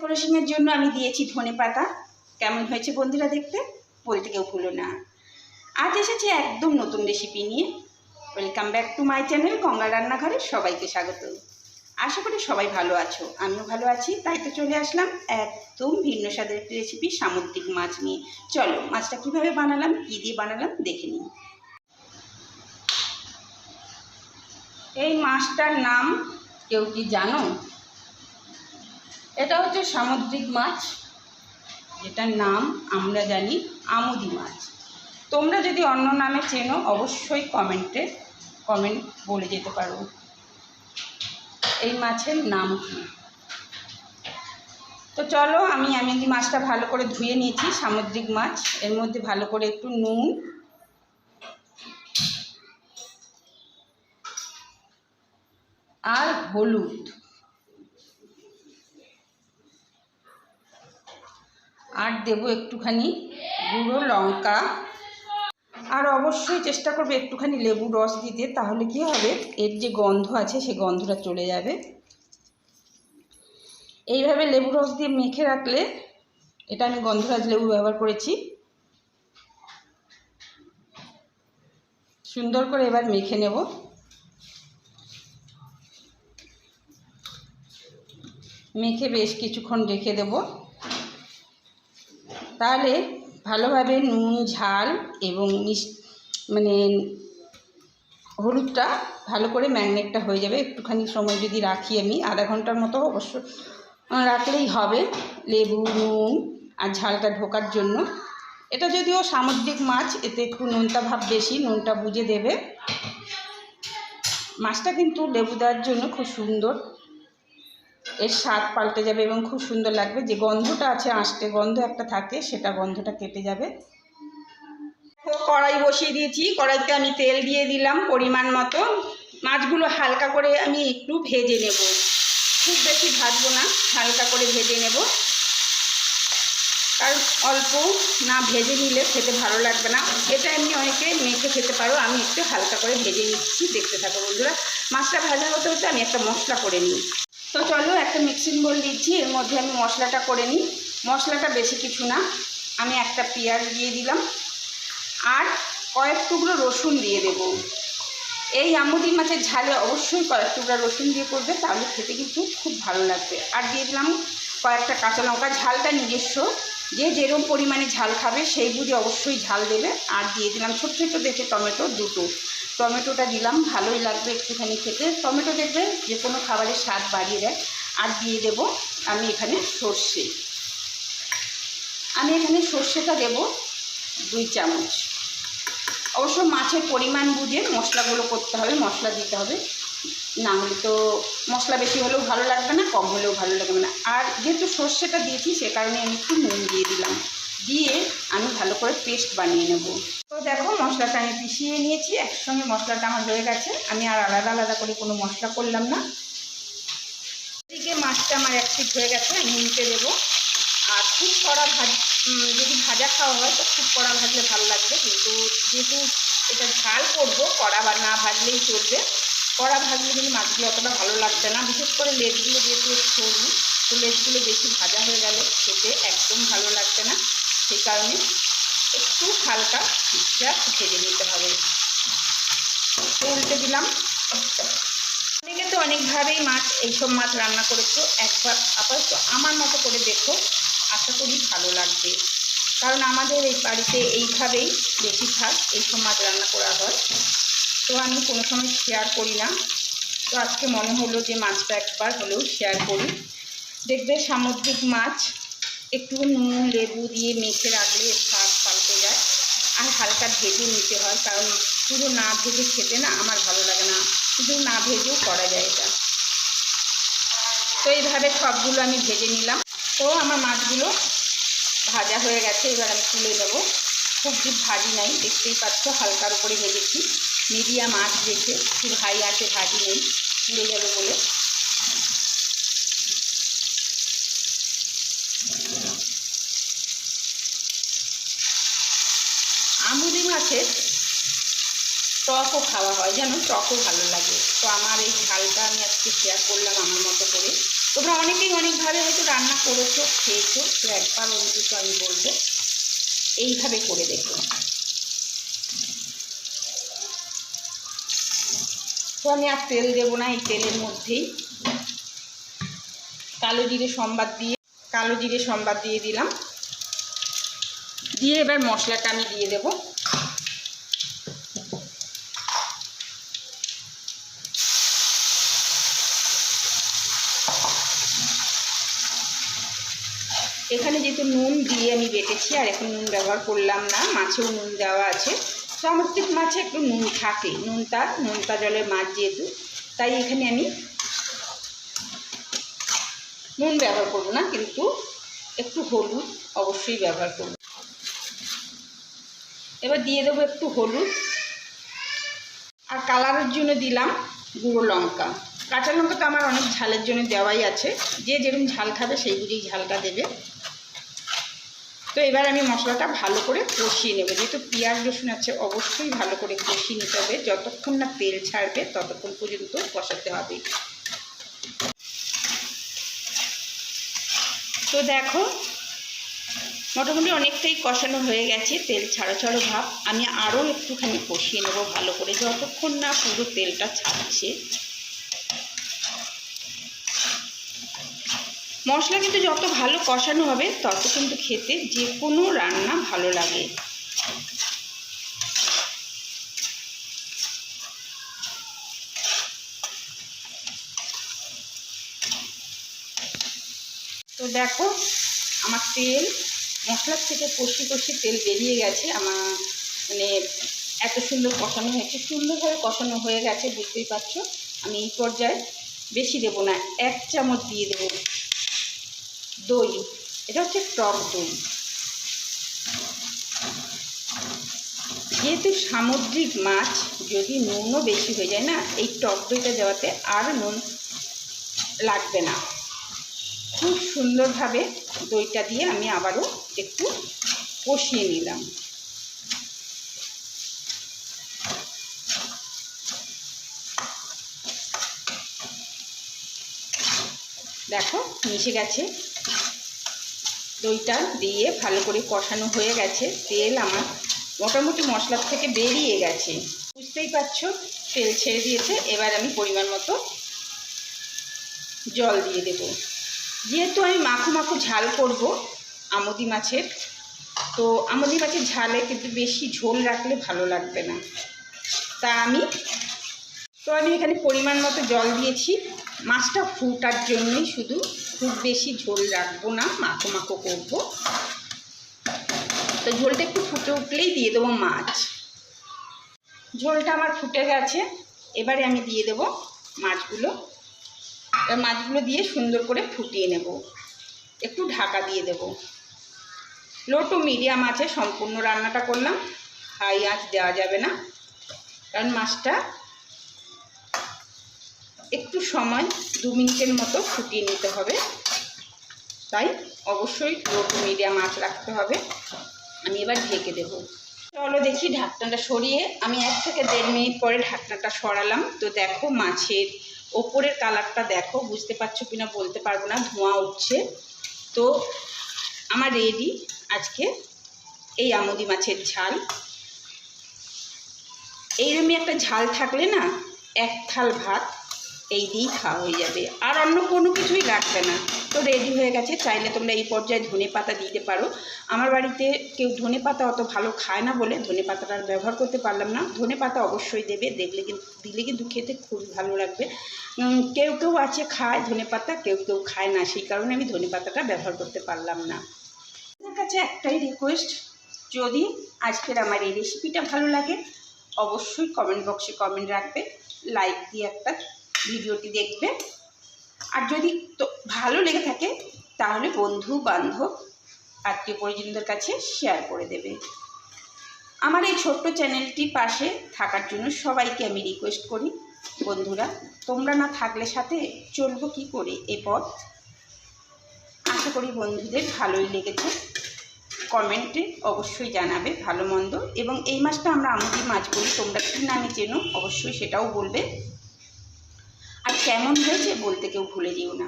ডেকোরেশনের জন্য আমি দিয়েছি ধনে পাতা। কেমন হয়েছে বন্ধুরা দেখতে? বলতে কেউ ভুলো না। আজ এসেছি একদম নতুন রেসিপি নিয়ে। Welcome back to my channel Ganga রান্নাঘরে সবাইকে স্বাগত। আশা করি সবাই ভালো আছো, আমিও ভালো আছি। তাই তো চলে আসলাম একদম ভিন্ন স্বাদের একটি রেসিপি সামুদ্রিক মাছ নিয়ে। চলো, মাছটা কীভাবে বানালাম, কী দিয়ে বানালাম, দেখে নিই। এই মাছটার নাম কেউ কি জানো? এটা হচ্ছে সামুদ্রিক মাছ, যেটার নাম আমরা জানি আমুদি মাছ। তোমরা যদি অন্য নামে চেনো, অবশ্যই কমেন্টে কমেন্ট বলে যেতে পারো। এই মাছের নাম কি? তো চলো, আমি আমি মাছটা ভালো করে ধুয়ে নিয়েছি, সামুদ্রিক মাছ, এর মধ্যে ভালো করে একটু নুন। আর হলুদ। আর দেবো একটুখানি গুঁড়ো লঙ্কা। আর অবশ্যই চেষ্টা করবে একটুখানি লেবু রস দিতে, তাহলে কি হবে? এর যে গন্ধ আছে সেই গন্ধটা চলে যাবে। এইভাবে লেবু রস দিয়ে মেখে রাখলে, এটা আমি গন্ধরাজ লেবু ব্যবহার করেছি। সুন্দর করে এবার মেখে নেব। মেখে বেশ কিছুক্ষণ রেখে দেব। তাহলে ভালোভাবে নুন, ঝাল এবং মানে হলুদটা ভালো করে ম্যাগনেটটা হয়ে যাবে। একটুখানি সময় যদি রাখি আমি, আধা ঘণ্টার মতো অবশ্য রাখলেই হবে। লেবু, নুন আর ঝালটা ঢোকার জন্য। এটা যদিও সামুদ্রিক মাছ, এতে একটু নুনটা ভাব বেশি, নুনটা বুঝে দেবে। মাছটা কিন্তু লেবু দেওয়ার জন্য খুব সুন্দর। এর স্বাদ পাল্টে যাবে এবং খুব সুন্দর লাগবে। যে গন্ধটা আছে, আঁশটে গন্ধ একটা থাকে, সেটা গন্ধটা কেটে যাবে। কড়াই বসিয়ে দিয়েছি। কড়াইতে আমি তেল দিয়ে দিলাম পরিমাণ মতো। মাছগুলো হালকা করে আমি একটু ভেজে নেব। খুব বেশি ভাজবো না, হালকা করে ভেজে নেব। কারণ অল্প না ভেজে নিলে খেতে ভালো লাগবে না। এটা এমনি অনেকে মেখে খেতে পারো। আমি একটু হালকা করে ভেজে নিচ্ছি। দেখতে থাকো বন্ধুরা। মাছটা ভাজা হতে হতে আমি একটা মশলা করে নিই। তো চলো একটা মিক্সিং বোল দিচ্ছি, এর মধ্যে আমি মশলাটা করে নিই। মশলাটা বেশি কিছু না, আমি একটা পেঁয়াজ দিয়ে দিলাম। আর কয়েক টুকরো রসুন দিয়ে দেব। এই আমুদি মাছের ঝালে অবশ্যই কয়েক টুকরো রসুন দিয়ে করবে, তাহলে খেতে কিন্তু খুব ভালো লাগবে। আর দিয়ে দিলাম কয়েকটা কাঁচা লঙ্কা, ঝালটা নিজস্ব। যে যেরকম পরিমাণে ঝাল খাবে, সেই বুঝে অবশ্যই ঝাল দেবে। আর দিয়ে দিলাম ছোটো ছোটো দেখে টমেটো দুটো। টমেটোটা দিলাম, ভালোই লাগবে একটুখানি খেতে। টমেটো দেখবে যে কোনো খাবারের স্বাদ বাড়িয়ে দেয়। আর দিয়ে দেব আমি এখানে সর্ষে। আমি এখানে সর্ষেটা দেব দুই চামচ। অবশ্য মাছের পরিমাণ বুঝে মশলাগুলো করতে হবে, মশলা দিতে হবে। না হলে তো মশলা বেশি হলেও ভালো লাগবে না, কম হলেও ভালো লাগবে না। আর যেহেতু সর্ষেটা দিয়েছি, সে কারণে আমি একটু নুন দিয়ে দিলাম। দিয়ে আমি ভালো করে পেস্ট বানিয়ে নেব। তো দেখো, মশলাটা আমি পিষিয়ে নিয়েছি, একসঙ্গে মশলাটা আমার হয়ে গেছে। আমি আর আলাদা আলাদা করে কোনো মশলা করলাম না। এদিকে মাছটা আমার এক হয়ে গেছে, আমি নিতে দেবো। আর খুব কড়া ভাজ যদি ভাজা খাওয়া হয়, তো খুব কড়া ভাজলে ভালো লাগবে। কিন্তু যেহেতু এটা ঝাল করব, কড়া বা না ভাজলেই চলবে। কড়া ভাজলে কিন্তু মাছগুলো অতটা ভালো লাগবে না। বিশেষ করে লেজগুলো যেহেতু সরু তো লেজগুলো বেশি ভাজা হয়ে গেলে খেতে একদম ভালো লাগবে না। সেই কারণে একটু হালকা জাস্ট ভেজে নিতে হবে। উল্টে দিলাম। অনেকে তো অনেকভাবেই মাছ, এইসব মাছ রান্না করেছ। একবার আপাতত আমার মতো করে দেখো, আশা করি ভালো লাগবে। কারণ আমাদের এই বাড়িতে এইভাবেই বেশিরভাগ এইসব মাছ রান্না করা হয়। তো আমি কোনো সময় শেয়ার করি না। তো আজকে মনে হলো যে মাছটা একবার হলেও শেয়ার করি। দেখবে সামুদ্রিক মাছ একটু নুন, লেবু দিয়ে মেখে রাখলে স্বাদ পাল্টে যায়। আর হালকা ভেজে নিতে হয়, কারণ পুরো না ভেজে খেতে না আমার ভালো লাগে না। শুধু না ভেজেও করা যায় এটা। তো এইভাবে সবগুলো আমি ভেজে নিলাম। তো আমার মাছগুলো ভাজা হয়ে গেছে, এবার আমি তুলে নেব। খুব ডিপ ভাজি নাই, দেখতেই পাচ্ছ হালকার উপরে ভেজেছি। মিডিয়াম আঁচ রেখে খুব হাই আছে ভাজি নেই পুড়ে যাবে বলে আমুদি মাছের টকও খাওয়া হয়, যেন টকও ভালো লাগে। তো আমার এই ঝালটা আমি আজকে শেয়ার করলাম আমার মতো করে। তোমরা অনেকেই অনেকভাবে হয়তো রান্না করেছ, খেয়েছো, তো একবার অন্তত আমি বলব, এইভাবে করে দেখো। তো আমি আর তেল দেবো না, এই তেলের মধ্যেই। কালো জিরে সম্বাদ দিয়ে, কালো জিরে সম্বাদ দিয়ে দিলাম। দিয়ে এবার মশলাটা আমি দিয়ে দেব। যেহেতু নুন দিয়ে আমি বেটেছি, আর এখন নুন ব্যবহার করলাম না, মাছেও নুন দেওয়া আছে। সামুদ্রিক মাছে একটু নুন থাকে, নুনটা নুনটা জলের মাছ যেহেতু, তাই এখানে আমি নুন ব্যবহার করব না, কিন্তু একটু হলুদ অবশ্যই ব্যবহার করব। এবার দিয়ে দেবো একটু হলুদ। আর কালারের জন্য দিলাম গুঁড়ো লঙ্কা। কাঁচা লঙ্কা তো আমার অনেক ঝালের জন্য দেওয়াই আছে। যে যেরকম ঝাল খাবে সেই বুঝেই ঝালটা দেবে। তো এবার আমি মশলাটা ভালো করে কষিয়ে নেব। যেহেতু পেঁয়াজ রসুন আছে, অবশ্যই ভালো করে কষিয়ে নিতে হবে। যতক্ষণ না তেল ছাড়বে, ততক্ষণ পর্যন্ত কষাতে হবে। তো দেখো, মোটামুটি অনেকটাই কষানো হয়ে গেছে তেল ছাড়ো ছাড়ো ভাব। আমি আরও একটুখানি কষিয়ে নেব ভালো করে, যতক্ষণ না পুরো তেলটা ছাড়ছে। মশলা কিন্তু যত ভালো কষানো হবে, তত কিন্তু খেতে যে কোনো রান্না ভালো লাগে। তো দেখো, আমার তেল, মশলার থেকে কষি কষি তেল বেরিয়ে গেছে। আমার মানে এত সুন্দর কষানো হয়েছে। সুন্দরভাবে কষানো হয়ে গেছে, বুঝতেই পারছ? আমি এই পর্যায়ে বেশি দেবো না, এক চামচ দিয়ে দেবো। দই। এটা হচ্ছে টক দই। যেহেতু সামুদ্রিক মাছ, যদি নুনও বেশি হয়ে যায় না, এই টক দইটা দেওয়াতে আর নুন লাগবে না। খুব সুন্দরভাবে দইটা দিয়ে আমি আবারও একটু কষিয়ে নিলাম। দেখো মিশে গেছে। দইটা দিয়ে ভালো করে কষানো হয়ে গেছে। তেল আমার মোটামুটি মশলার থেকে বেরিয়ে গেছে। বুঝতেই পারছ, তেল ছেড়ে দিয়েছে। এবার আমি পরিমাণ মতো জল দিয়ে দেব। যেহেতু আমি মাখো মাখো ঝাল করব আমদি মাছের, তো আমদি মাছের ঝালে কিন্তু বেশি ঝোল রাখলে ভালো লাগবে না। তা আমি তো আমি এখানে পরিমাণ মতো জল দিয়েছি। মাছটা ফুটার জন্যই শুধু খুব বেশি ঝোল রাখব না, মাখো মাখো করব। তো ঝোলটা একটু ফুটে উঠলেই দিয়ে দেবো মাছ। ঝোলটা আমার ফুটে গেছে, এবারে আমি দিয়ে দেবো মাছগুলো। মাছগুলো দিয়ে সুন্দর করে ফুটিয়ে নেব। একটু ঢাকা দিয়ে দেব। লো টু মিডিয়াম আছে, সম্পূর্ণ রান্নাটা করলাম। হাই আঁচ দেওয়া যাবে না। কারণ মাছটা একটু সময়, দু মিনিটের মতো ফুটিয়ে নিতে হবে। তাই অবশ্যই লো মিডিয়াম আঁচ রাখতে হবে। আমি এবার ঢেকে দেবো। চলো দেখি ঢাকনাটা সরিয়ে, আমি এক থেকে দেড় মিনিট পরে ঢাকনাটা সরালাম। তো দেখো মাছের ওপরের কালারটা দেখো, বুঝতে পারছ কি না বলতে পারব না, ধোঁয়া উঠছে। তো আমার রেডি আজকে এই আমুদি মাছের ঝাল। এইরকমই একটা ঝাল থাকলে না, এক থাল ভাত এই দিয়েই খাওয়া হয়ে যাবে। আর অন্য কোনো কিছুই লাগবে না। তো রেডি হয়ে গেছে। চাইলে তোমরা এই পর্যায়ে ধনে পাতা দিতে পারো। আমার বাড়িতে কেউ ধনে পাতা অত ভালো খায় না বলে ধনে পাতাটা ব্যবহার করতে পারলাম না। ধনে পাতা অবশ্যই দেবে। দেখলে কিন্তু দিলে কিন্তু খেতে খুব ভালো লাগবে। কেউ কেউ আছে খায় ধনে পাতা, কেউ কেউ খায় না। সেই কারণে আমি ধনে পাতাটা ব্যবহার করতে পারলাম না। আপনার কাছে একটাই রিকোয়েস্ট যদি আজকের আমার এই রেসিপিটা ভালো লাগে, অবশ্যই কমেন্ট বক্সে কমেন্ট রাখবে। লাইক দিয়ে একটা ভিডিওটি দেখবে। আর যদি তো ভালো লেগে থাকে, তাহলে বন্ধু, বান্ধব, আত্মীয় পরিজনদের কাছে শেয়ার করে দেবে। আমার এই ছোট্ট চ্যানেলটির পাশে থাকার জন্য সবাইকে আমি রিকোয়েস্ট করি। বন্ধুরা, তোমরা না থাকলে সাথে চলবো কি করে এ পথ? আশা করি বন্ধুদের ভালোই লেগেছে। কমেন্টে অবশ্যই জানাবে ভালো মন্দ। এবং এই মাছটা আমরা আমুদি মাছ বলি, তোমরা কী নামে চেনো? অবশ্যই সেটাও বলবে। কেমন হয়েছে বলতে কেউ ভুলে যেও না।